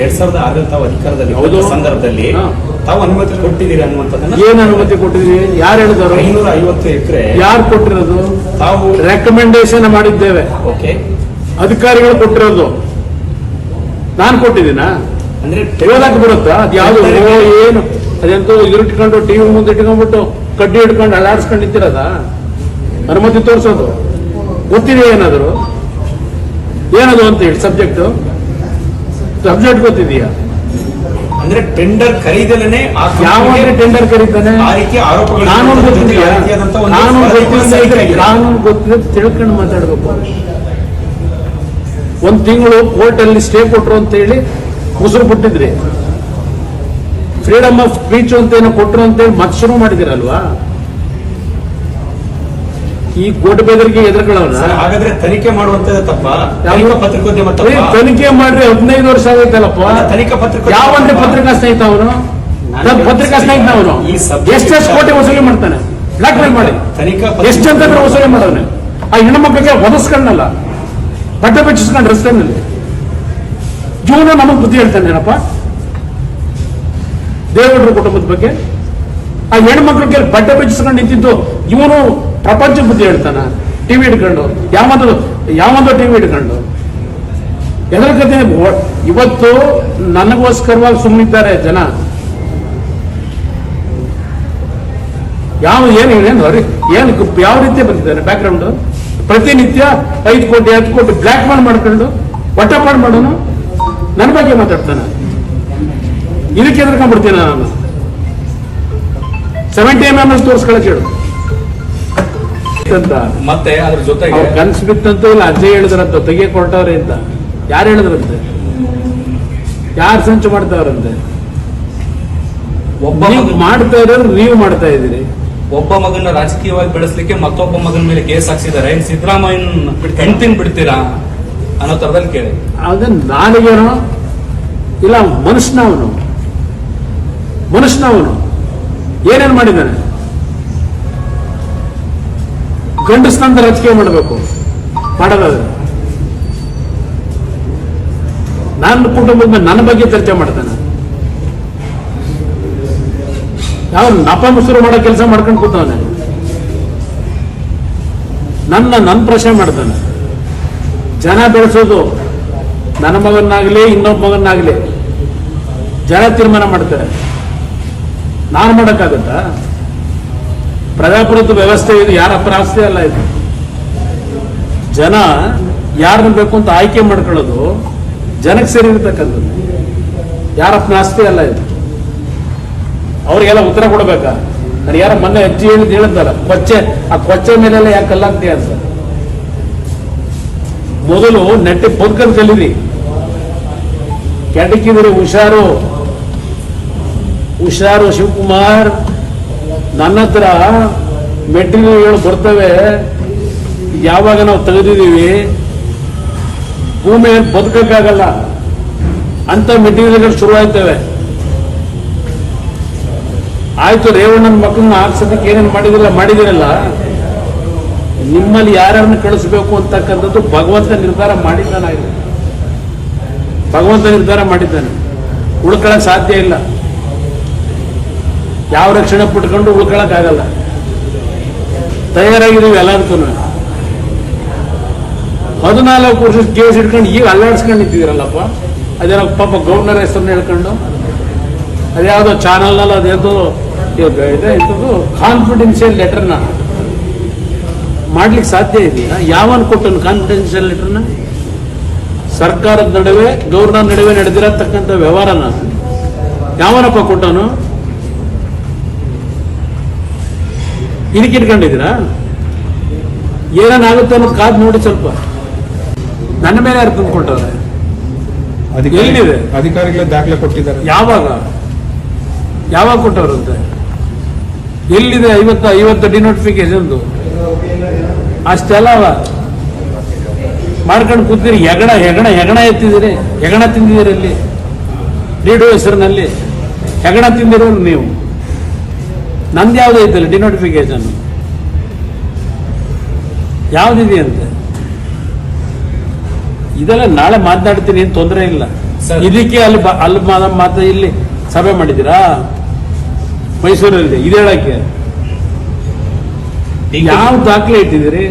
ಎರಡ್ ಸಾವಿರದ ಆರರಲ್ಲಿ ತಾವು ಅಧಿಕಾರದಲ್ಲಿ ಸಂದರ್ಭದಲ್ಲಿ ತಾವು ಅನುಮತಿ ಕೊಟ್ಟಿದ್ದೀರಿ ಅನ್ನುವಂಥದ್ದನ್ನ ಏನ್ ಅನುಮತಿ ಕೊಟ್ಟಿದ್ರಿ ಯಾರು ಹೇಳಿದ್ರು? ಐನೂರ ಐವತ್ತು ಎಕರೆ ಯಾರು ಕೊಟ್ಟಿರೋದು? ತಾವು ರೆಕಮೆಂಡೇಶನ್ ಮಾಡಿದ್ದೇವೆ. ಓಕೆ. ಅಧಿಕಾರಿಗಳು ಕೊಟ್ಟಿರೋದು. ನಾನು ಕೊಟ್ಟಿದ್ದೀನಾ? ಅಂದ್ರೆ ಹೇಳಕ್ ಬರುತ್ತಾ ಅದ್ ಯಾವ್ದು ಏನು? ಅದೆಂತೋ ಇಟ್ಕೊಂಡು ಟಿವಿ ಮುಂದೆ ಇಟ್ಕೊಂಡ್ಬಿಟ್ಟು ಕಡ್ಡಿ ಹಿಡ್ಕೊಂಡು ಅಳಾಡಿಸ್ಕೊಂಡು ನಿಂತಿರೋದ? ಅನುಮತಿ ತೋರಿಸೋದು. ಗೊತ್ತಿದೆ ಏನಾದ್ರು? ಏನದು ಅಂತ ಹೇಳಿ ಸಬ್ಜೆಕ್ಟ್ ಸಬ್ಜೆಕ್ಟ್ ಗೊತ್ತಿದೆಯಾ? ಅಂದ್ರೆ ಟೆಂಡರ್ ಖರೀದಲನೆ ಆ ಯಾವ ಟೆಂಡರ್ ಕರೀತಾನೆ ಆ ರೀತಿ ಆರೋಪಗಳು ಕಾನೂನು ಗೊತ್ತಿದೆಯಾ ಒಂದು ಕಾನೂನು ತಿಳ್ಕೊಂಡು ಮಾತಾಡ್ಬೇಕು. ಒಂದ್ ತಿಂಗಳು ಕೋರ್ಟ್ ಅಲ್ಲಿ ಸ್ಟೇ ಕೊಟ್ರು ಅಂತ ಹೇಳಿ ಉಸಿರು ಬಿಟ್ಟಿದ್ರಿ. ಫ್ರೀಡಮ್ ಆಫ್ ಸ್ಪೀಚ್ ಅಂತ ಏನೋ ಕೊಟ್ರು ಅಂತೇಳಿ ಮತ್ತೆ ಶುರು ಮಾಡಿದಿರಲ್ವಾ? ಈ ಕೋಟ್ ಬೆದರಿಗೆ ಎದುರುಗಳವನ್ನ ಹಾಗಾದ್ರೆ ತನಿಖೆ ಮಾಡುವಂತದ್ದು ತಪ್ಪ? ತನಿಖಾ ಪತ್ರಿಕೋದ್ಯಮ ತನಿಖೆ ಮಾಡ್ರಿ ಹದಿನೈದು ವರ್ಷ ಆಗೈತಲ್ಲಪ್ಪ ತನಿಖಾ ಪತ್ರಿಕೆ ಯಾವಂದ್ರೆ? ಪತ್ರಿಕಾ ಸ್ನೇಹಿತ ಅವನು ಪತ್ರಿಕಾ ಸ್ನೇಹಿತ ಅವನು ಎಷ್ಟೆಷ್ಟು ಕೋಟಿ ವಸೂಲಿ ಮಾಡ್ತಾನೆ? ಬ್ಲಾಕ್ ಮೇಲ್ ಮಾಡಿ. ತನಿಖಾ ಎಷ್ಟು ಅಂತ ವಸೂಲಿ ಮಾಡೋನೆ ಆ ಹೆಣ್ಮಕ್ಳಿಗೆ ಒದಸ್ಕೊಂಡಲ್ಲ ಬಟ್ಟೆ ಬೆಚ್ಚಿಸ್ಕೊಂಡು ರಸ್ತೆನಲ್ಲಿ. ಜೀವನ ನಮಗ್ ಬುದ್ಧಿ ಹೇಳ್ತಾನೇನಪ್ಪ ದೇವೇಗೌಡರ ಕುಟುಂಬದ ಬಗ್ಗೆ. ಆ ಹೆಣ್ಮಕ್ಳಿಗೆ ಬಟ್ಟೆ ಬೆಚ್ಚಿಸ್ಕೊಂಡು ನಿಂತಿದ್ದು ಇವನು ಪ್ರಪಂಚ ಬುದ್ಧಿ ಹೇಳ್ತಾನ. ಟಿವಿ ಹಿಡ್ಕೊಂಡು. ಯಾವಂದ್ರು ಯಾವಂದು ಟಿವಿ ಹಿಡ್ಕೊಂಡು. ಎಲ್ಲರ ಕತೆ ಇವತ್ತು ನನಗೋಸ್ಕರವಾಗಿ ಸುಮ್ಮನಿದ್ದಾರೆ ಜನ. ಯಾವ ಏನು ಏನು ಅವ್ರಿ ಏನು ಯಾವ ರೀತಿ ಬಂದಿದ್ದಾನೆ ಬ್ಯಾಕ್ಗ್ರೌಂಡ್ ಪ್ರತಿನಿತ್ಯ ಐದು ಕೋಟಿ, ಹತ್ತು ಕೋಟಿ ಬ್ಲ್ಯಾಕ್ ಮೇಲ್ ಮಾಡ್ಕೊಂಡು ಹೊಟ್ಟಪಾಡು ಮಾಡೋನು? ನನ್ನ ಬಗ್ಗೆ ಮಾತಾಡ್ತಾನೆ. ಇದಕ್ಕೆ ಎದ್ರಕೊಂಡ್ಬಿಡ್ತೀನಿ ನಾನು. ಸೆವೆಂಟಿ ಎಂ ಎಂ ಎಸ್ ತೋರಿಸ್ಕೊಳಕ್ ಹೇಳು. ಅಂತ ಮತ್ತೆ ಅದ್ರ ಜೊತೆಗೆ ಕನಸು ಬಿತ್ತಂತೂ ಇಲ್ಲ ಅಜ್ಜೆ ಹೇಳಿದ್ರಂತ ತೆಗಿಯಕ್ ಹೊರಟವ್ರೆ ಅಂತ. ಯಾರು ಹೇಳಿದ್ರಂತೆ? ಯಾರು ಸಂಚು ಮಾಡ್ತಾವ್ರಂತೆ? ಒಬ್ಬ ಮಾಡ್ತಾ ಇರೋರು ನೀವು ಮಾಡ್ತಾ ಇದ್ದೀರಿ. ಒಬ್ಬ ಮಗನ ರಾಜಕೀಯವಾಗಿ ಬೆಳೆಸಲಿಕ್ಕೆ ಮತ್ತೊಬ್ಬ ಮಗನ ಮೇಲೆ ಕೇಸ್ ಹಾಕ್ಸಿದ್ದಾರೆ. ಏನ್ ಸಿದ್ದರಾಮಯ್ಯನ ಹೆಂಡ್ತಿನ್ ಬಿಡ್ತೀರಾ ಅನ್ನೋ ತರದಲ್ಲಿ ಕೇಳಿ. ಅದನ್ನ ನಾಲಿಗೆನೋ ಇಲ್ಲ ಮನುಷ್ಯನವನು. ಮನುಷ್ಯನವನು. ಏನೇನು ಮಾಡಿದ್ದಾನೆ ಗಂಡಸ್ನಂತ ರಾಜಕೀಯ ಮಾಡಬೇಕು. ಮಾಡೋದಾದ್ರೆ ನನ್ನ ಕುಟುಂಬದ ನನ್ನ ಬಗ್ಗೆ ಚರ್ಚೆ ಮಾಡ್ತಾನೆ. ಯಾವ ನಪ ಮುಸುರು ಮಾಡೋ ಕೆಲಸ ಮಾಡ್ಕೊಂಡು ಕೂತವನೆ. ನನ್ನ ನನ್ನ ಪ್ರಶ್ನೆ ಮಾಡ್ತಾನೆ. ಜನ ಬೆಳೆಸೋದು ನನ್ನ ಮಗನಾಗ್ಲಿ, ಇನ್ನೊಬ್ಬ ಮಗನಾಗ್ಲಿ, ಜನ ತೀರ್ಮಾನ ಮಾಡ್ತಾರೆ. ನಾನು ಮಾಡೋಕ್ಕಾಗತ್ತಾ? ಪ್ರಜಾಪ್ರಭುತ್ವ ವ್ಯವಸ್ಥೆ ಇದು ಯಾರ ಆಸ್ತಿ ಅಲ್ಲ ಇದು? ಜನ ಯಾರನ್ನ ಬೇಕು ಅಂತ ಆಯ್ಕೆ ಮಾಡ್ಕೊಳ್ಳೋದು ಜನಕ್ಕೆ ಸೇರಿರ್ತಕ್ಕಂಥದ್ದು. ಯಾರ ಆಸ್ತಿ ಅಲ್ಲ ಇದು? ಅವ್ರಿಗೆಲ್ಲ ಉತ್ತರ ಕೊಡ್ಬೇಕಾ? ನಾನು ಯಾರ ಮೊನ್ನೆ ಅಜ್ಜಿ ಹೇಳಿದ್ ಹೇಳಿದ್ದಲ್ಲ ಕೊಚ್ಚೆ, ಆ ಕೊಚ್ಚೆ ಮೇಲೆಲ್ಲ ಯಾಕೆ ಕಲ್ಲಾಗ್ತೀಯ ಅಂತ? ಮೊದಲು ನೆಟ್ಟಿ ಬದುಕಲ್ ಕಲೀರಿ. ಕೆಡಕಿದ್ರೆ ಹುಷಾರು. ಹುಷಾರು ಶಿವಕುಮಾರ್. ನನ್ನ ಹತ್ರ ಮೆಟೀರಿಯಲ್ಗಳು ಬರ್ತವೆ. ಯಾವಾಗ ನಾವು ತೆಗೆದಿದ್ದೀವಿ? ಭೂಮಿಯಲ್ಲಿ ಬದುಕಕ್ಕಾಗಲ್ಲ. ಅಂತ ಮೆಟೀರಿಯಲ್ಗಳು ಶುರುವಾಯ್ತವೆ. ಆಯ್ತು, ರೇವಣ್ಣನ ಮಕ್ಕಳನ್ನ ಹಾಕ್ಸೋದಕ್ಕೆ ಏನೇನು ಮಾಡಿದಿಲ್ಲ ಮಾಡಿದಿರಲ್ಲ? ನಿಮ್ಮಲ್ಲಿ ಯಾರನ್ನ ಕಳಿಸ್ಬೇಕು ಅಂತಕ್ಕಂಥದ್ದು ಭಗವಂತ ನಿರ್ಧಾರ ಮಾಡಿದ್ದಾನೆ ಭಗವಂತ ನಿರ್ಧಾರ ಮಾಡಿದ್ದಾನೆ. ಉಳ್ಕೊಳ್ಳೋಕೆ ಸಾಧ್ಯ ಇಲ್ಲ. ಯಾವ ರಕ್ಷಣೆ ಪಟ್ಕೊಂಡು ಉಳ್ಕೊಳಕ್ ಆಗಲ್ಲ ತಯಾರಾಗಿದ್ದೀವಿ ಎಲ್ಲದಕ್ಕೂ ಹದಿನಾಲ್ಕು ವರ್ಷ ಕೇಸ್ ಇಟ್ಕೊಂಡು ಈಗ ಅಲ್ಲಾಡ್ಸ್ಕೊಂಡು ಅದೇನೋ ಪಾಪ ಗವರ್ನರ್ ಹೆಸರನ್ನ ಹೇಳ್ಕೊಂಡು? ಅದ್ಯಾವುದೋ ಚಾನಲ್ನಲ್ಲಿ ಅದೇದೋ ಇದೆ ಇಂಥದ್ದು ಕಾನ್ಫಿಡೆನ್ಷಿಯಲ್ ಲೆಟರ್ನ ಮಾಡ್ಲಿಕ್ಕೆ ಸಾಧ್ಯ ಇದೆಯಾ? ಯಾವನ್ ಕೊಟ್ಟನು ಕಾನ್ಫಿಡೆನ್ಷಿಯಲ್ ಲೆಟರ್ನ ಸರ್ಕಾರದ ನಡುವೆ ಗವರ್ನರ್ ನಡುವೆ ನಡೆದಿರತಕ್ಕಂಥ ವ್ಯವಹಾರನ. ಯಾವನಪ್ಪ ಕೊಟ್ಟನು? ಇದಕ್ಕೆ ಇಟ್ಕೊಂಡಿದ್ದೀರಾ ಏನೇನಾಗುತ್ತೆ ಅನ್ನೋದು ಕಾದ್ ನೋಡಿ ಸ್ವಲ್ಪ. ನನ್ನ ಮೇಲೆ ಯಾರು ತಂದ್ಕೊಟ್ಟವ್ರೆ? ಎಲ್ಲಿದೆ? ಅಧಿಕಾರಿಗಳ ದಾಖಲೆ ಕೊಟ್ಟಿದ್ದಾರೆ. ಯಾವಾಗ? ಯಾವಾಗ ಕೊಟ್ಟವ್ರಂತೆ? ಎಲ್ಲಿದೆ ಐವತ್ತು ಐವತ್ತು ಡಿನೋಟಿಫಿಕೇಶನ್ದು ಅಷ್ಟೆಲ್ಲ ಮಾಡ್ಕೊಂಡು ಕೂತೀರಿ ಹೆಗಣ ಹೆಗಣ ಹೆಗಣ ಎತ್ತಿದ್ದೀರಿ. ಹೆಗಣ ತಿಂದಿದ್ದೀರಿ ಅಲ್ಲಿ. ಡಿ ಹೆಸರಿನಲ್ಲಿ. ಹೆಗಣ ತಿಂದಿರೋರು ನೀವು. ನಂದು ಯಾವ್ದು ಇದ್ದಲ್ಲ ಡಿನೋಟಿಫಿಕೇಶನ್ ಯಾವ್ದಿದೆಯಂತೆ? ಇದೆಲ್ಲ ನಾಳೆ ಮಾತನಾಡ್ತೀನಿ ಏನು ತೊಂದರೆ ಇಲ್ಲ. ಇದಕ್ಕೆ ಅಲ್ಲಿ ಅಲ್ಲಿ ಮಾತ್ರ ಇಲ್ಲಿ ಸಭೆ ಮಾಡಿದ್ದೀರಾ? ಮೈಸೂರಲ್ಲಿ ಇದು ಹೇಳಕ್ಕೆ. ಯಾವ ದಾಖಲೆ ಇಟ್ಟಿದ್ದೀರಿ?